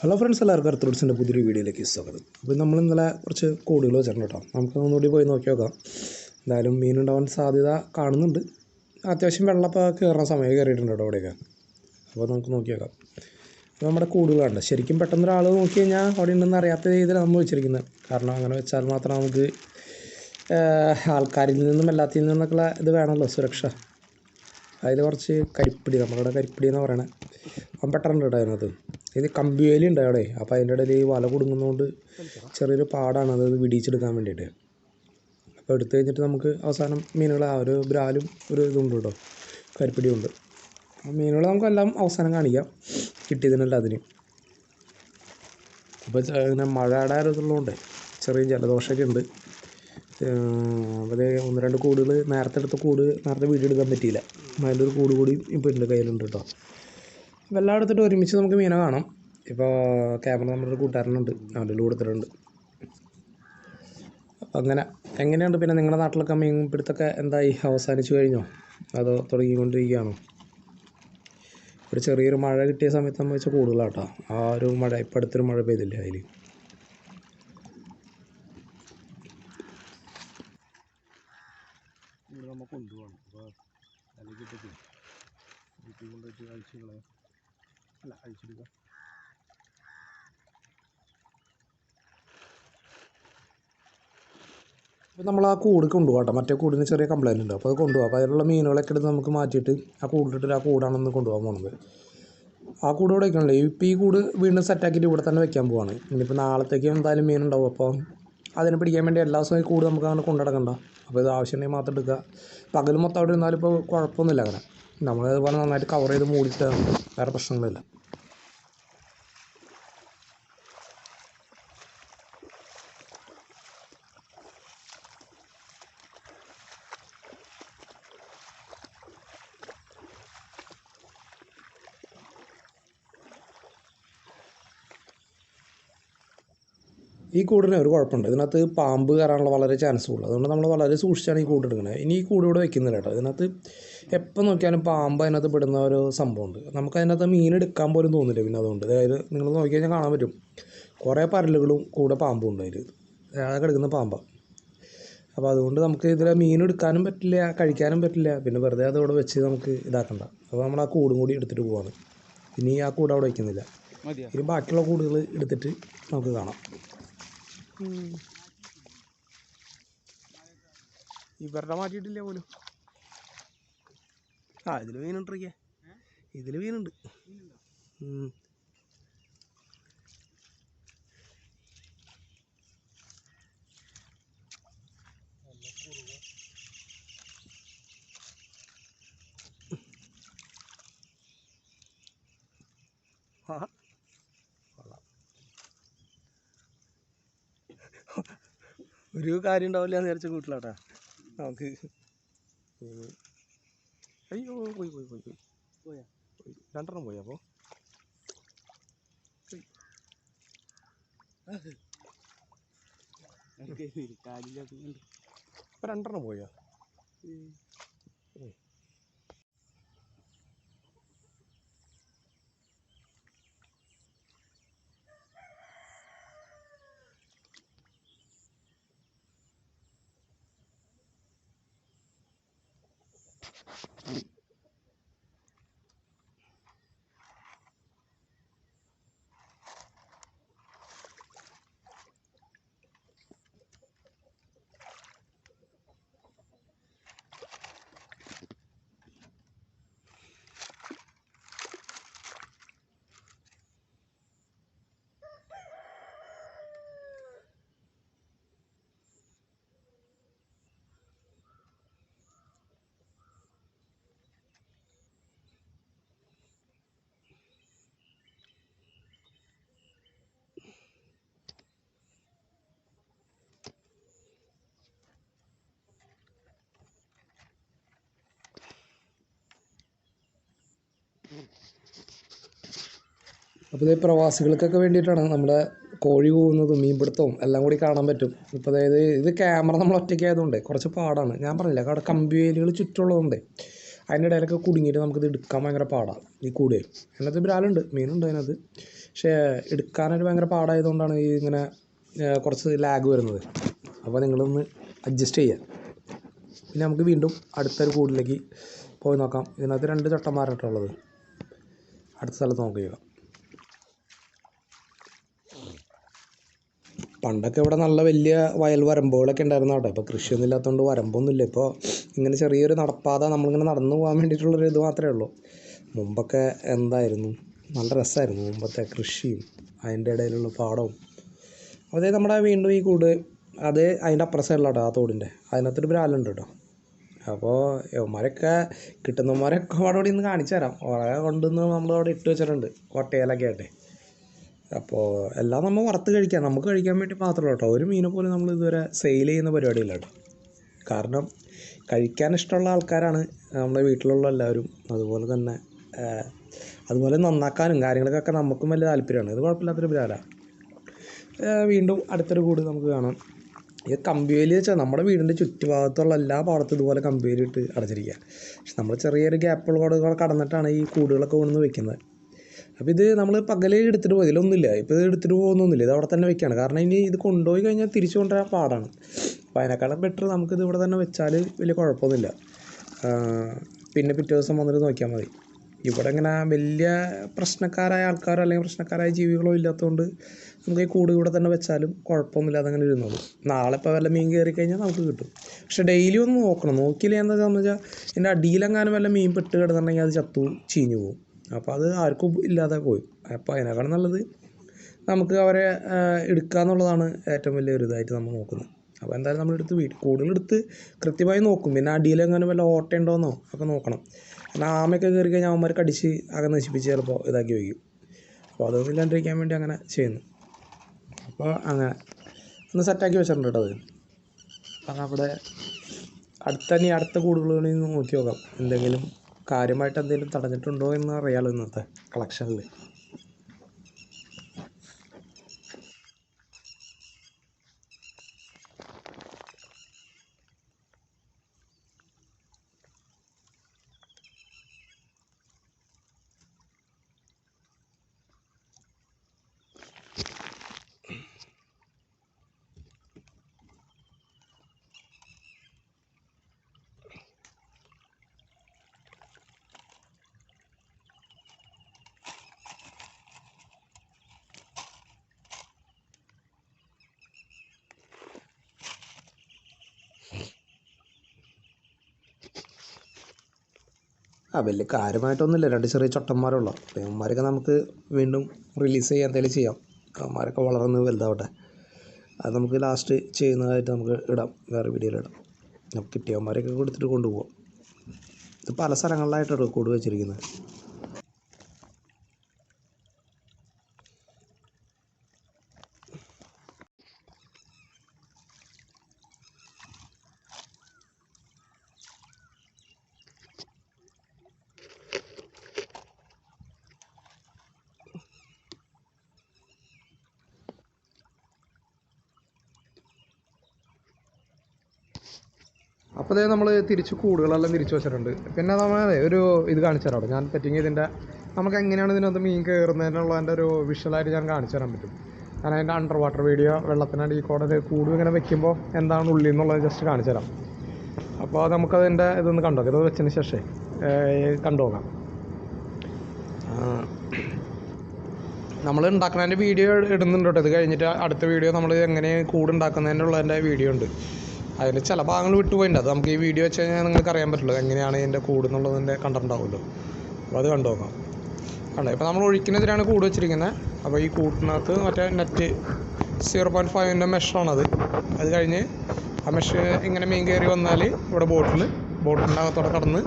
Hello friends എല്ലാവർക്കും അർത്തോട്സിന്റെ പുതിയൊരു വീഡിയോയിലേക്ക് സ്വാഗതം. അപ്പോൾ നമ്മൾ ഇന്നലെ കുറച്ച് കോടികൾ വെച്ചിട്ടുണ്ട് കേട്ടോ. നമുക്ക് ഒന്നുകൂടി പോയി നോക്കി നോക്കാം. എന്തായാലും മീനുണ്ടാവാൻ സാധ്യത കാണുന്നുണ്ട്. അത്യാവശ്യം വെള്ളപ്പൊക്കെ കയറുന്ന സമയം കയറിയിട്ടുണ്ട് കേട്ടോ അവിടെയൊക്കെ അപ്പോൾ നമുക്ക് നോക്കി നോക്കാം. അപ്പോൾ നമ്മുടെ കൂടുകളുണ്ട് ശരിക്കും പെട്ടെന്ന് ഒരാൾ നോക്കി കഴിഞ്ഞാൽ അവിടെ ഉണ്ടെന്ന് അറിയാത്ത രീതിയിൽ നമ്മൾ വെച്ചിരിക്കുന്നത്. കാരണം അങ്ങനെ വെച്ചാൽ മാത്രം നമുക്ക് ആൾക്കാരിൽ നിന്നും എല്ലാത്തിൽ നിന്നൊക്കെയുള്ള ഇത് വേണമല്ലോ സുരക്ഷ. അതിൽ കുറച്ച് കരിപ്പിടി നമ്മളിവിടെ കരിപ്പിടി എന്ന് പറയണത് അവൻ പെട്ടെന്ന് കേട്ടോ അതിനകത്ത്? ഇത് കമ്പിവേലി ഉണ്ട് അവിടെ അപ്പോൾ അതിന്റെ ഇടയിൽ ഈ വല കുടുങ്ങുന്നതുകൊണ്ട് ചെറിയൊരു പാടാണ് അത് വിടിയിച്ചെടുക്കാൻ വേണ്ടിയിട്ട്. അപ്പോൾ എടുത്തു കഴിഞ്ഞിട്ട് നമുക്ക് അവസാനം മീനുകൾ ആ ഒരു ബ്രാലും ഒരു ഇതുണ്ട് കേട്ടോ. കരിപ്പിടിയും ഉണ്ട് മീനുകൾ നമുക്കെല്ലാം അവസാനം കാണിക്കാം. കിട്ടിയതിനല്ല അതിന്. അപ്പോൾ ഇങ്ങനെ മഴയുടെ ഒരു ചെറിയ ജലദോഷമൊക്കെ ഉണ്ട്. അപ്പോൾ ഒന്ന് രണ്ട് കൂടുകൾ നേരത്തെ എടുത്ത കൂട് നേരത്തെ വീഡിയോ എടുക്കാൻ പറ്റിയില്ല. അതിന്റെ ഒരു കൂട് കൂടി ഇപ്പോൾ എന്റെ കയ്യിലുണ്ട് കേട്ടോ. എല്ലാം എടുത്തിട്ട് ഒരുമിച്ച് നമുക്ക് മീനെ കാണാം. ഇപ്പോൾ ക്യാമറ നമ്മുടെ ഒരു കൂട്ടുകാരനുണ്ട്. അവന്റെ കൊടുത്തിട്ടുണ്ട് അപ്പം അങ്ങനെ എങ്ങനെയുണ്ട്? പിന്നെ നിങ്ങളുടെ നാട്ടിലൊക്കെ മീൻ പിടുത്തൊക്കെ എന്തായി? അവസാനിച്ചു കഴിഞ്ഞോ? അതോ തുടങ്ങിക്കൊണ്ടിരിക്കുകയാണോ? ഒരു ചെറിയൊരു മഴ കിട്ടിയ സമയത്ത് നമ്മൾ വെച്ചാൽ കൂടുതലാട്ടോ. ആ ഒരു മഴ ഇപ്പം അടുത്തൊരു മഴ പെയ്തില്ലേ അതിൽ നമ്മൾ കൊണ്ടുപോകണം. അപ്പോൾ അല്ലെങ്കിൽ കൊണ്ടുപോയിട്ട് കളയാം അല്ല അഴിച്ചെടുക്കാം അപ്പോൾ നമ്മൾ ആ കൂട് കൊണ്ടുപോകട്ടെ മറ്റേ കൂടിന് ചെറിയ കംപ്ലൈന്റ് ഉണ്ട്. അപ്പോൾ അത് കൊണ്ടുപോകാം. അപ്പോൾ അതിലുള്ള മീനുകളൊക്കെ എടുത്ത് നമുക്ക് മാറ്റിയിട്ട് ആ കൂടിട്ടിട്ട് ആ കൂടാണെന്ന് കൊണ്ടുപോകാൻ പോകുന്നത് ആ കൂട് ഇവിടെ വയ്ക്കണല്ലേ? ഇപ്പോൾ ഈ കൂട് വീണ്ടും സെറ്റാക്കിയിട്ട് ഇവിടെ തന്നെ വെക്കാൻ പോവാണ്. ഇനിയിപ്പോൾ നാളത്തേക്ക് എന്തായാലും മീൻ മീനുണ്ടാവും അപ്പോൾ അതിനെ പിടിക്കാൻ വേണ്ടി എല്ലാ ദിവസവും ഈ കൂട് നമുക്ക് അങ്ങനെ കൊണ്ടുനടക്കണ്ട. അപ്പോൾ ഇത് ആവശ്യമുണ്ടെങ്കിൽ മാത്രം എടുക്കുക. പകൽ മൊത്തം അവിടെ ഇരുന്നാലും ഇപ്പോൾ കുഴപ്പമൊന്നുമില്ല അങ്ങനെ. നമ്മൾ അതുപോലെ നന്നായിട്ട് കവർ ചെയ്ത് മൂടിയിട്ട് വേറെ പ്രശ്നങ്ങളില്ല. ഈ കൂടിന് ഒരു കുഴപ്പമുണ്ട്. ഇതിനകത്ത് പാമ്പ് കയറാനുള്ള വളരെ ചാൻസ് കൂടുതൽ അതുകൊണ്ട് നമ്മൾ വളരെ സൂക്ഷിച്ചാണ് ഈ കൂട് എടുക്കുന്നത്. ഇനി ഈ കൂട് ഇവിടെ വെക്കുന്നില്ല കേട്ടോ. ഇതിനകത്ത് എപ്പോൾ നോക്കിയാലും പാമ്പ് അതിനകത്ത് പെടുന്ന ഒരു സംഭവമുണ്ട്. നമുക്ക് അതിനകത്ത് മീൻ എടുക്കാൻ പോലും തോന്നില്ല പിന്നെ അതുകൊണ്ട്. അതായത് നിങ്ങൾ നോക്കിക്കഴിഞ്ഞാൽ കാണാൻ പറ്റും. കുറേ പരലുകളും കൂടെ പാമ്പും ഉണ്ട് അതിൽ അതൊക്കെ എടുക്കുന്ന പാമ്പാണ് അപ്പോൾ അതുകൊണ്ട് നമുക്ക് ഇതിൽ മീൻ എടുക്കാനും പറ്റില്ല കഴിക്കാനും പറ്റില്ല. പിന്നെ വെറുതെ അതവിടെ വെച്ച് നമുക്ക് ഇതാക്കണ്ട. അപ്പോൾ നമ്മൾ ആ കൂടും കൂടി എടുത്തിട്ട് പോവാണ്. ഇനി ആ കൂട് അവിടെ വയ്ക്കുന്നില്ല ഇനി ബാക്കിയുള്ള കൂടുകൾ എടുത്തിട്ട് നമുക്ക് കാണാം. ഇവരുടെ മാറ്റിയിട്ടില്ല പോലും? ആ ഇതിൽ മീനുണ്ടിരിക്കേ ഇതിൽ മീനുണ്ട്. ഒരു കാര്യം ഉണ്ടാവില്ല എന്ന് വിചാരിച്ച വീട്ടിലാട്ടാ. നമുക്ക് അയ്യോ പോയി പോയി പോയി പോയി. രണ്ടെണ്ണം പോയി അപ്പോൾ അപ്പോൾ രണ്ടെണ്ണം പോയാ. അപ്പോൾ ഇത് പ്രവാസികൾക്കൊക്കെ വേണ്ടിയിട്ടാണ് നമ്മുടെ കോഴി പോകുന്നതും മീൻപിടുത്തവും എല്ലാം കൂടി കാണാൻ പറ്റും. ഇപ്പോൾ അതായത് ഇത് ക്യാമറ നമ്മൾ ഒറ്റയ്ക്ക് ആയതുകൊണ്ട് കുറച്ച് പാടാണ്. ഞാൻ പറഞ്ഞില്ല അവിടെ കമ്പിവേലികൾ ചുറ്റുള്ളതുകൊണ്ട് അതിന്റെ ഇടയിലൊക്കെ കുടുങ്ങിയിട്ട് നമുക്കിത് എടുക്കാൻ ഭയങ്കര പാടാണ് ഈ കൂടെ. അതിനകത്ത് ബ്രാലുണ്ട് മീനുണ്ട് അതിനകത്ത്. പക്ഷേ എടുക്കാനൊരു ഭയങ്കര പാടായതുകൊണ്ടാണ് ഈ ഇങ്ങനെ കുറച്ച് ലാഗ് വരുന്നത്. അപ്പോൾ നിങ്ങളൊന്ന് അഡ്ജസ്റ്റ് ചെയ്യുക പിന്നെ നമുക്ക് വീണ്ടും അടുത്തൊരു കൂടിലേക്ക് പോയി നോക്കാം. ഇതിനകത്ത് രണ്ട് ചട്ടന്മാരായിട്ടുള്ളത് അടുത്ത സ്ഥലത്ത് നോക്കുക പണ്ടൊക്കെ ഇവിടെ നല്ല വലിയ വയൽ വരമ്പുകളൊക്കെ ഉണ്ടായിരുന്നു കേട്ടോ. ഇപ്പോൾ കൃഷിയൊന്നും ഇല്ലാത്തതുകൊണ്ട് വരമ്പൊന്നുമില്ല. ഇപ്പോൾ ഇങ്ങനെ ചെറിയൊരു നടപ്പാത നമ്മളിങ്ങനെ നടന്നു പോകാൻ വേണ്ടിയിട്ടുള്ളൊരു ഇത് മാത്രമേ ഉള്ളൂ. മുമ്പൊക്കെ എന്തായിരുന്നു? നല്ല രസമായിരുന്നു മുമ്പത്തെ കൃഷിയും അതിന്റെ ഇടയിലുള്ള പാടവും. അതേ നമ്മുടെ വീണ്ടും ഈ കൂട് അതേ അതിന്റെ അപ്പുറ സൈഡിലാട്ടോ ആ തോടിന്റെ. അതിനകത്തൊരു ബ്രാലുണ്ട് കേട്ടോ. അപ്പോൾ യവന്മാരൊക്കെ കിട്ടുന്നവന്മാരൊക്കെ അവിടെ ഇവിടെ ഇന്ന് കാണിച്ചു തരാം. കുറേ കൊണ്ടുവന്ന് നമ്മളവിടെ ഇട്ട് വെച്ചിട്ടുണ്ട്. കൊട്ടയിലൊക്കെ ആട്ടെ അപ്പോൾ എല്ലാം നമ്മൾ വറുത്ത് കഴിക്കാം. നമുക്ക് കഴിക്കാൻ വേണ്ടി മാത്രമല്ല കേട്ടോ. ഒരു മീനെ പോലും നമ്മൾ ഇതുവരെ സെയിൽ ചെയ്യുന്ന പരിപാടിയില്ല കേട്ടോ. കാരണം കഴിക്കാൻ ഇഷ്ടമുള്ള ആൾക്കാരാണ് നമ്മുടെ വീട്ടിലുള്ള എല്ലാവരും. അതുപോലെ തന്നെ അതുപോലെ നന്നാക്കാനും കാര്യങ്ങൾക്കൊക്കെ നമുക്കും വലിയ താല്പര്യമാണ്. ഇത് കുഴപ്പമില്ലാത്തൊരു ബ്രാലാണ് വീണ്ടും അടുത്തൊരു കൂട് നമുക്ക് കാണാം. ഈ കമ്പിവേലി വെച്ചാൽ നമ്മുടെ വീടിന്റെ ചുറ്റുഭാഗത്തുള്ള എല്ലാ പാടത്തും ഇതുപോലെ കമ്പിവേലി ഇട്ട് അടച്ചിരിക്കുക. പക്ഷെ നമ്മൾ ചെറിയൊരു ഗ്യാപ്പുകൾ കൂടെ കടന്നിട്ടാണ് ഈ കൂടുകളൊക്കെ കൊണ്ടുവന്ന് വെക്കുന്നത്. അപ്പോൾ ഇത് നമ്മൾ പകലേ എടുത്തിട്ട് പോയി. ഇതിലൊന്നുമില്ല. ഇപ്പോൾ ഇത് എടുത്തിട്ട് പോകുന്നൊന്നുമില്ല. ഇത് അവിടെ തന്നെ വെക്കുകയാണ് കാരണം ഇനി ഇത് കൊണ്ടുപോയി കഴിഞ്ഞാൽ തിരിച്ചു കൊണ്ടുവരാൻ പാടാണ്. അപ്പോൾ അതിനേക്കാളും ബെറ്റർ നമുക്കിത് ഇവിടെ തന്നെ വെച്ചാൽ വലിയ കുഴപ്പമൊന്നുമില്ല. പിന്നെ പിറ്റേ ദിവസം വന്നിട്ട് നോക്കിയാൽ മതി. ഇവിടെ ഇങ്ങനെ വലിയ പ്രശ്നക്കാരായ ആൾക്കാരോ അല്ലെങ്കിൽ പ്രശ്നക്കാരായ ജീവികളോ ഇല്ലാത്തതുകൊണ്ട് നമുക്ക് ഈ കൂട് ഇവിടെ തന്നെ വെച്ചാലും കുഴപ്പമൊന്നുമില്ല. അതങ്ങനെ ഇരുന്നോളൂ. നാളെ ഇപ്പോൾ വല്ല മീൻ കയറി കഴിഞ്ഞാൽ നമുക്ക് കിട്ടും. പക്ഷേ ഡെയിലി ഒന്ന് നോക്കണം. നോക്കിയില്ല എന്താണെന്ന് വെച്ചാൽ എന്റെ അടിയിലെങ്ങാനും വല്ല മീൻ പെട്ട് കിടന്നുണ്ടെങ്കിൽ അത് ചത്തു ചീഞ്ഞു പോകും അപ്പോൾ അത് ആർക്കും ഇല്ലാതെ പോയി. അപ്പോൾ അതിനേക്കാളും നല്ലത് നമുക്ക് അവരെ എടുക്കുക എന്നുള്ളതാണ് ഏറ്റവും വലിയ ഒരു ഇതായിട്ട് നമ്മൾ നോക്കുന്നത്. അപ്പോൾ എന്തായാലും നമ്മളെടുത്ത് വീട്ടിൽ കൂടുതലെടുത്ത് കൃത്യമായി നോക്കും. പിന്നെ അടിയിലെങ്ങാനും വല്ല ഓട്ടയുണ്ടോയെന്നോ ഒക്കെ നോക്കണം. കാരണം ആമയൊക്കെ കയറി കഴിഞ്ഞാൽ അവന്മാർ കടിച്ച് അകം നശിപ്പിച്ച് ചിലപ്പോൾ ഇതാക്കി വയ്ക്കും. അപ്പോൾ അതൊന്നും ഇല്ലാണ്ടിരിക്കാൻ വേണ്ടി അങ്ങനെ ചെയ്യുന്നു. അപ്പോൾ അങ്ങനെ. ഒന്ന് സെറ്റാക്കി വെച്ചിട്ടുണ്ട് കേട്ടോ അത്. അപ്പോൾ അവിടെ അടുത്ത ഇനി അടുത്ത കൂടുകളിൽ നിന്ന് നോക്കി നോക്കാം. എന്തെങ്കിലും കാര്യമായിട്ട് എന്തെങ്കിലും തടഞ്ഞിട്ടുണ്ടോ എന്ന് അറിയാലോ ഇന്നത്തെ കളക്ഷനിൽ ആ വലിയ കാര്യമായിട്ടൊന്നുമില്ല. രണ്ട് ചെറിയ ചൊട്ടന്മാരുള്ളൂ. അപ്പോൾ ഇവന്മാരൊക്കെ നമുക്ക് വീണ്ടും റിലീസ് ചെയ്യാൻ എന്തെങ്കിലും ചെയ്യാം. അവന്മാരൊക്കെ വളർന്ന് വലുതാവട്ടെ. അത് നമുക്ക് ലാസ്റ്റ് ചെയ്യുന്നതായിട്ട് നമുക്ക് ഇടാം. വേറെ വീഡിയോയിൽ ഇടാം. നമുക്ക് കിട്ടിയവന്മാരെയൊക്കെ കൊടുത്തിട്ട് കൊണ്ടുപോകാം ഇത് പല സ്ഥലങ്ങളിലായിട്ടാണ് റെക്കോർഡ് വെച്ചിരിക്കുന്നത്. അപ്പോൾ അതേ നമ്മൾ തിരിച്ച് കൂടുകളെല്ലാം തിരിച്ച് വെച്ചിട്ടുണ്ട്. പിന്നെ നമ്മൾ ഒരു ഇത് കാണിച്ചു തരാം ഞാൻ പറ്റിങ് ഇതിന്റെ നമുക്ക് എങ്ങനെയാണ് ഇതിനകത്ത് മീൻ കയറുന്നതിനുള്ളതിന്റെ ഒരു വിഷ്വലായിട്ട് ഞാൻ കാണിച്ചു തരാൻ പറ്റും. ഞാൻ അതിന്റെ അണ്ടർ വാട്ടർ വീഡിയോ വെള്ളത്തിനടിയിൽ കൂടെ കൂടും ഇങ്ങനെ വെക്കുമ്പോൾ എന്താണ് ഉള്ളിൽ എന്നുള്ളത് ജസ്റ്റ് കാണിച്ചു തരാം. അപ്പോൾ നമുക്കതിന്റെ ഇതൊന്ന് കണ്ടോ? ഇത് വെച്ചതിന് ശേഷം കണ്ടു നോക്കാം നമ്മൾ ഉണ്ടാക്കുന്നതിന്റെ വീഡിയോ ഇടുന്നുണ്ട് കേട്ടോ. ഇത് കഴിഞ്ഞിട്ട് അടുത്ത വീഡിയോ നമ്മൾ എങ്ങനെ കൂട് ഉണ്ടാക്കുന്നതിനുള്ളതിന്റെ വീഡിയോ ഉണ്ട്. അതിൽ ചില ഭാഗങ്ങൾ വിട്ടുപോയിട്ടുണ്ട്. അത് നമുക്ക് ഈ വീഡിയോ വെച്ച് കഴിഞ്ഞാൽ നിങ്ങൾക്ക് അറിയാൻ പറ്റുള്ളൂ എങ്ങനെയാണ് ഇതിന്റെ കൂട് എന്നുള്ളതിന്റെ കണ്ടിട്ടുണ്ടാവുമല്ലോ അപ്പോൾ അത് കണ്ടു നോക്കാം. കണ്ടോ? ഇപ്പോൾ നമ്മൾ ഒഴിക്കുന്നതിനാണ് കൂട് വെച്ചിരിക്കുന്നത്. അപ്പോൾ ഈ കൂട്ടിനകത്ത് മറ്റേ നെറ്റ് സീറോ പോയിന്റ് ഫൈവിന്റെ മെഷാണത് അത് കഴിഞ്ഞ് ആ മെഷ് ഇങ്ങനെ മീൻ കയറി വന്നാൽ ഇവിടെ ബോട്ടിൽ ബോട്ടിന്റെ അകത്തോടെ കടന്ന്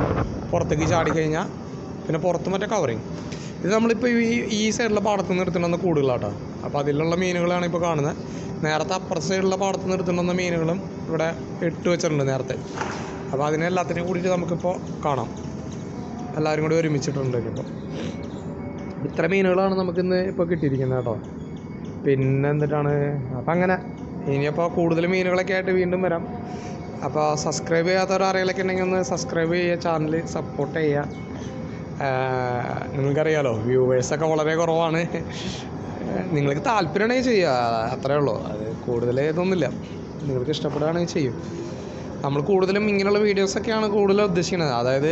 പുറത്തേക്ക് ചാടി കഴിഞ്ഞാൽ പിന്നെ പുറത്ത് മറ്റേ കവറിങ് ഇത് നമ്മളിപ്പോൾ ഈ ഈ സൈഡിലെ പാടത്ത് നിന്ന് എടുത്തിട്ടുണ്ടെന്ന് കൂടുകളാട്ടോ. അപ്പോൾ അതിലുള്ള മീനുകളാണ് ഇപ്പോൾ കാണുന്നത്. നേരത്തെ അപ്പുറ സൈഡിലുള്ള പാടത്ത് നിന്ന് എടുത്തുകൊണ്ടുവന്ന മീനുകളും ഇവിടെ ഇട്ട് വെച്ചിട്ടുണ്ട് നേരത്തെ. അപ്പോൾ അതിനെ എല്ലാത്തിനെയും കൂടിയിട്ട് നമുക്കിപ്പോൾ കാണാം. എല്ലാവരും കൂടി ഒരുമിച്ചിട്ടുണ്ട് ഇപ്പോൾ ഇത്ര മീനുകളാണ് നമുക്കിന്ന് ഇപ്പോൾ കിട്ടിയിരിക്കുന്നത് കേട്ടോ. പിന്നെ എന്തിട്ടാണ്? അപ്പം അങ്ങനെ. ഇനിയപ്പോൾ കൂടുതൽ മീനുകളൊക്കെ ആയിട്ട് വീണ്ടും വരാം. അപ്പോൾ സബ്സ്ക്രൈബ് ചെയ്യാത്തവർ ആരെങ്കിലൊക്കെ ഉണ്ടെങ്കിൽ ഒന്ന് സബ്സ്ക്രൈബ് ചെയ്യുക ചാനൽ സപ്പോർട്ട് ചെയ്യുക. നിങ്ങൾക്കറിയാലോ വ്യൂവേഴ്സൊക്കെ വളരെ കുറവാണ്. നിങ്ങൾക്ക് താല്പര്യമാണെങ്കിൽ ചെയ്യുക അത്രേ ഉള്ളൂ. അത് കൂടുതൽ ഇതൊന്നുമില്ല. നിങ്ങൾക്ക് ഇഷ്ടപ്പെടുകയാണെങ്കിൽ ചെയ്യും. നമ്മൾ കൂടുതലും ഇങ്ങനെയുള്ള വീഡിയോസൊക്കെയാണ് കൂടുതലും ഉദ്ദേശിക്കുന്നത്. അതായത്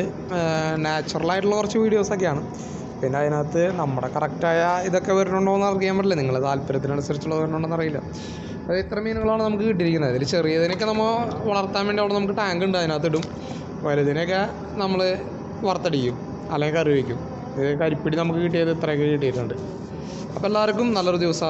നാച്ചുറലായിട്ടുള്ള കുറച്ച് വീഡിയോസൊക്കെയാണ് പിന്നെ അതിനകത്ത് നമ്മുടെ കറക്റ്റായ ഇതൊക്കെ വരുന്നുണ്ടോ എന്ന് അറിയാൻ പറ്റില്ല. നിങ്ങൾ താല്പര്യത്തിനനുസരിച്ചുള്ള വരുന്നുണ്ടോ അറിയില്ല. അത് ഇത്ര മീനുകളാണ് നമുക്ക് കിട്ടിയിരിക്കുന്നത്. അതിൽ ചെറിയതിനൊക്കെ നമ്മൾ വളർത്താൻ വേണ്ടി അവിടെ നമുക്ക് ടാങ്ക് ഉണ്ട് അതിനകത്ത് ഇടും വലുതിനൊക്കെ നമ്മൾ വറുത്തടിക്കും. അല്ലെങ്കിൽ കറി വയ്ക്കും ഇത് കരിപ്പിടി നമുക്ക് കിട്ടിയത് ഇത്രയൊക്കെ കിട്ടിയിട്ടുണ്ട്. അപ്പോൾ എല്ലാവർക്കും നല്ലൊരു ദിവസം